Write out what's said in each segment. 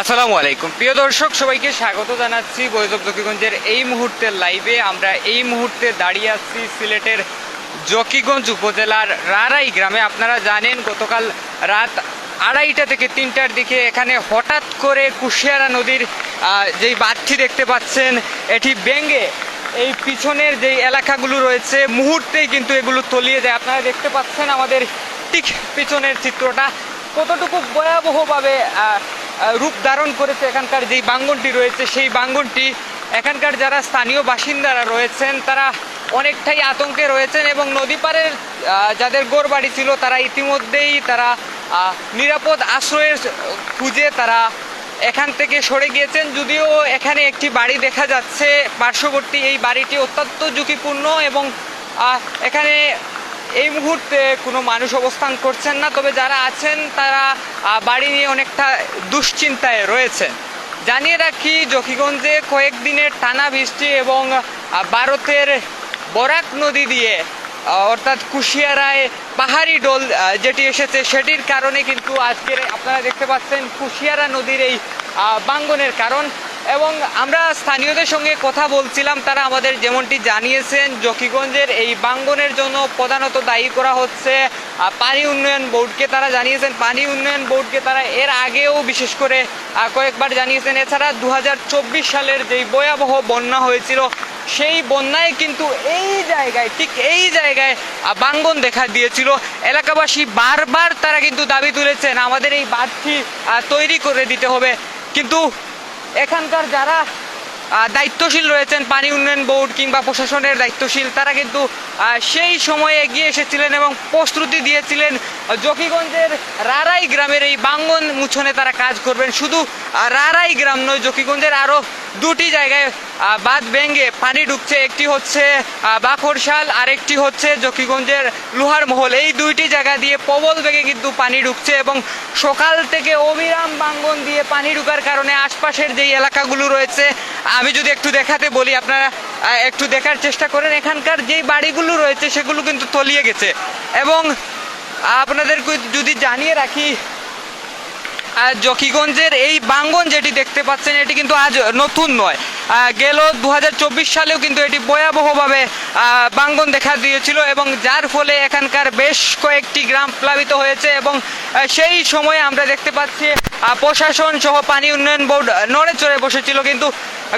আসসালামু আলাইকুম। প্রিয় দর্শক, সবাইকে স্বাগত জানাচ্ছি বৈজব জকিগঞ্জের এই মুহূর্তের লাইভে আমরা এই মুহূর্তে দাঁড়িয়ে আছি সিলেটের জকিগঞ্জ উপজেলার রারাই গ্রামে। আপনারা জানেন, গতকাল রাত আড়াইটা থেকে তিনটার দিকে এখানে হঠাৎ করে কুশিয়ারা নদীর যেই বাঁধটি দেখতে পাচ্ছেন, এটি বেঙ্গে এই পিছনের যে এলাকাগুলো রয়েছে, মুহূর্তেই কিন্তু এগুলো তলিয়ে যায়। আপনারা দেখতে পাচ্ছেন আমাদের ঠিক পিছনের চিত্রটা। কতটুকু ভয়াবহভাবে রূপ ধারণ করেছে এখানকার যেই বাঙ্গনটি রয়েছে, সেই বাঙ্গনটি এখানকার যারা স্থানীয় বাসিন্দারা রয়েছেন, তারা অনেকটাই আতঙ্কে রয়েছেন এবং নদী যাদের গোর বাড়ি ছিল, তারা ইতিমধ্যেই তারা নিরাপদ আশ্রয়ের খুঁজে তারা এখান থেকে সরে গিয়েছেন। যদিও এখানে একটি বাড়ি দেখা যাচ্ছে, পার্শ্ববর্তী এই বাড়িটি অত্যন্ত ঝুঁকিপূর্ণ এবং এখানে এই মুহূর্তে কোনো মানুষ অবস্থান করছেন না, তবে যারা আছেন তারা বাড়ি নিয়ে অনেকটা দুশ্চিন্তায় রয়েছেন। জানিয়ে রাখি, জকিগঞ্জে কয়েকদিনের টানা বৃষ্টি এবং ভারতের বরাক নদী দিয়ে অর্থাৎ কুশিয়ারায় পাহাড়ি ডোল যেটি এসেছে সেটির কারণে কিন্তু আজকের আপনারা দেখতে পাচ্ছেন কুশিয়ারা নদীর এই বাঙ্গনের কারণ। এবং আমরা স্থানীয়দের সঙ্গে কথা বলছিলাম, তারা আমাদের যেমনটি জানিয়েছেন, জকিগঞ্জের এই বাঙ্গনের জন্য প্রধানত দায়ী করা হচ্ছে পানি উন্নয়ন বোর্ডকে তারা জানিয়েছেন। পানি উন্নয়ন বোর্ডকে তারা এর আগেও বিশেষ করে কয়েকবার জানিয়েছেন। এছাড়া দু হাজার চব্বিশ সালের যেই ভয়াবহ বন্যা হয়েছিল, সেই বন্যায় কিন্তু এই জায়গায়, ঠিক এই জায়গায় বাঙ্গন দেখা দিয়েছিল। এলাকাবাসী বারবার তারা কিন্তু দাবি তুলেছেন, আমাদের এই বাঁধটি তৈরি করে দিতে হবে। কিন্তু এখানকার যারা দায়িত্বশীল রয়েছেন, পানি উন্নয়ন বোর্ড কিংবা প্রশাসনের দায়িত্বশীল, তারা কিন্তু সেই সময়ে এগিয়ে এসেছিলেন এবং প্রস্তুতি দিয়েছিলেন। জকিগঞ্জের রারাই গ্রামের এই বাঙ্গন মুছনে তারা কাজ করবেন। শুধু রারাই গ্রাম নয়, জকিগঞ্জের আরও দুটি জায়গায় বাঁধ ভেঙে পানি ঢুকছে। একটি হচ্ছে বাখরশাল আর একটি হচ্ছে জকিগঞ্জের লোহার মহল। এই দুইটি জায়গা দিয়ে প্রবল বেগে কিন্তু পানি ঢুকছে এবং সকাল থেকে অবিরাম বাঙ্গন দিয়ে পানি ঢুকার কারণে আশপাশের যেই এলাকাগুলো রয়েছে, আমি যদি একটু দেখাতে বলি, আপনারা একটু দেখার চেষ্টা করেন, এখানকার যেই বাড়িগুলো রয়েছে সেগুলো কিন্তু তলিয়ে গেছে। এবং আপনাদেরকে যদি জানিয়ে রাখি জকিগঞ্জের এই বাঙ্গন যেটি দেখতে পাচ্ছেন, এটি কিন্তু আজ নতুন নয়। গেল দু হাজার চব্বিশ সালেও কিন্তু এটি ভয়াবহভাবে বাঙ্গন দেখা দিয়েছিল এবং যার ফলে এখানকার বেশ কয়েকটি গ্রাম প্লাবিত হয়েছে এবং সেই সময়ে আমরা দেখতে পাচ্ছি প্রশাসন সহ পানি উন্নয়ন বোর্ড নড়ে চড়ে বসেছিল। কিন্তু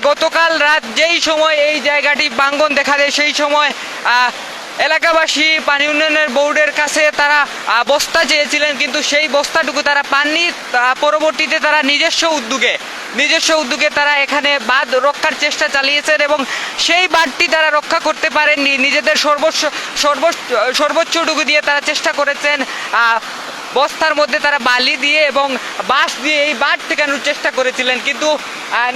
গতকাল রাত যেই সময় এই জায়গাটি বাঙ্গন দেখা দেয়, সেই সময় এলাকাবাসী পানি উন্নয়নের বোর্ডের কাছে তারা বস্তা চেয়েছিলেন, কিন্তু সেই বস্তাটুকু তারা পাননি পরবর্তীতে তারা নিজস্ব উদ্যোগে নিজস্ব উদ্যোগে তারা এখানে বাঁধ রক্ষার চেষ্টা চালিয়েছেন এবং সেই বাঁধটি তারা রক্ষা করতে পারেননি। নিজেদের সর্বোচ্চ সর্বোচ্চ সর্বোচ্চটুকু দিয়ে তারা চেষ্টা করেছেন বস্তার মধ্যে তারা বালি দিয়ে এবং বাঁশ দিয়ে এই বাঁধ ঠেকানোর চেষ্টা করেছিলেন। কিন্তু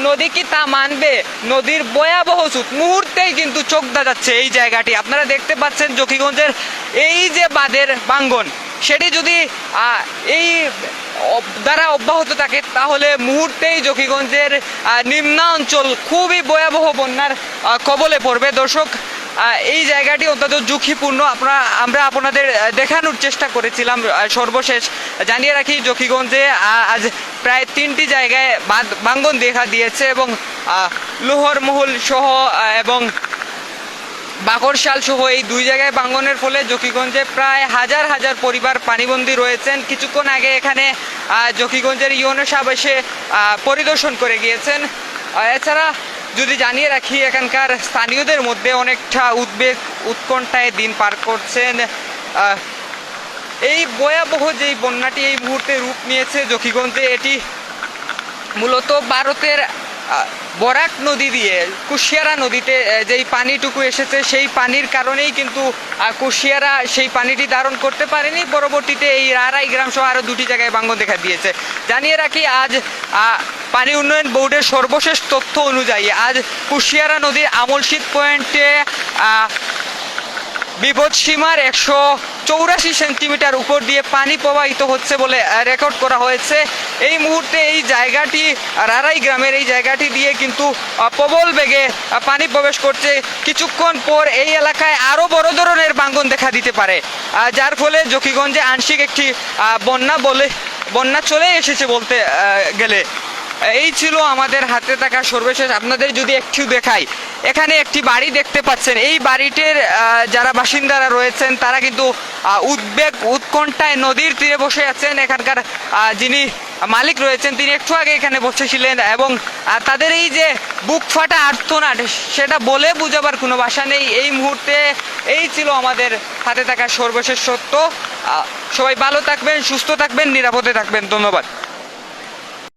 নদী কি তা মানবে? নদীর ভয়াবহ সুত মুহূর্তেই কিন্তু চোখ যাচ্ছে এই জায়গাটি। আপনারা দেখতে পাচ্ছেন জকিগঞ্জের এই যে বাঁধের বাঙ্গন। সেটি যদি এই দ্বারা অব্যাহত থাকে, তাহলে মুহূর্তেই জকিগঞ্জের নিম্নাঞ্চল খুবই ভয়াবহ বন্যার কবলে পড়বে। দর্শক এই জায়গাটি অত্যন্ত ঝুঁকিপূর্ণ। আপনারা আমরা আপনাদের দেখানোর চেষ্টা করেছিলাম সর্বশেষ। জানিয়ে রাখি জকিগঞ্জে আজ প্রায় তিনটি জায়গায় বাঙ্গন দেখা দিয়েছে এবং আহ, লোহর মহল সহ এবং বাকরশাল সহ এই দুই জায়গায় বাঙ্গনের ফলে জকিগঞ্জে প্রায় হাজার হাজার পরিবার পানিবন্দী রয়েছেন। কিছুক্ষণ আগে এখানে জকিগঞ্জের ইউনো সাহেব এসে পরিদর্শন করে গিয়েছেন। এছাড়া যদি জানিয়ে রাখি, এখানকার স্থানীয়দের মধ্যে অনেকটা উদ্বেগ, উৎকণ্ঠায় দিন পার করছেন এই ভয়াবহ যেই বন্যাটি এই মুহূর্তে রূপ নিয়েছে জকিগঞ্জে, এটি মূলত ভারতের বরাক নদী দিয়ে, কুশিয়ারা নদীতে যেই পানিটুকু এসেছে সেই পানির কারণেই কিন্তু কুশিয়ারা সেই পানিটি ধারণ করতে পারেনি। পরবর্তীতে এই রারাই গ্রাম সহ আরও দুটি জায়গায় বাঙ্গন দেখা দিয়েছে। জানিয়ে রাখি, আজ পানি উন্নয়ন বোর্ডের সর্বশেষ তথ্য অনুযায়ী আজ কুশিয়ারা নদীর আমলশীত পয়েন্টে আহ, বিপদ সীমার একশো চৌরাশি সেন্টিমিটার উপর দিয়ে পানি প্রবাহিত হচ্ছে বলে রেকর্ড করা হয়েছে। এই মুহূর্তে এই জায়গাটি রারাই গ্রামের এই জায়গাটি দিয়ে কিন্তু প্রবল বেগে পানি প্রবেশ করছে। কিছুক্ষণ পর এই এলাকায় আরও বড় ধরনের বাঙ্গন দেখা দিতে পারে। যার ফলে জকিগঞ্জে আংশিক একটি বন্যা বলে বন্যা চলে এসেছে বলতে গেলে। এই ছিল আমাদের হাতে থাকা সর্বশেষ। আপনাদের যদি একটু দেখাই, এখানে একটি বাড়ি দেখতে পাচ্ছেন। এই বাড়িটির যারা বাসিন্দারা রয়েছেন, তারা কিন্তু উদ্বেগ উৎকণ্ঠায় নদীর তীরে বসে আছেন। এখানকার যিনি মালিক রয়েছেন, তিনি একটু আগে এখানে বসেছিলেন এবং তাদের এই যে বুক ফাটা আর্তনাট সেটা বলে বোঝাবার কোনো ভাষা নেই। এই মুহূর্তে এই ছিল আমাদের হাতে থাকা সর্বশেষ সত্য। সবাই ভালো থাকবেন, সুস্থ থাকবেন, নিরাপদে থাকবেন। ধন্যবাদ।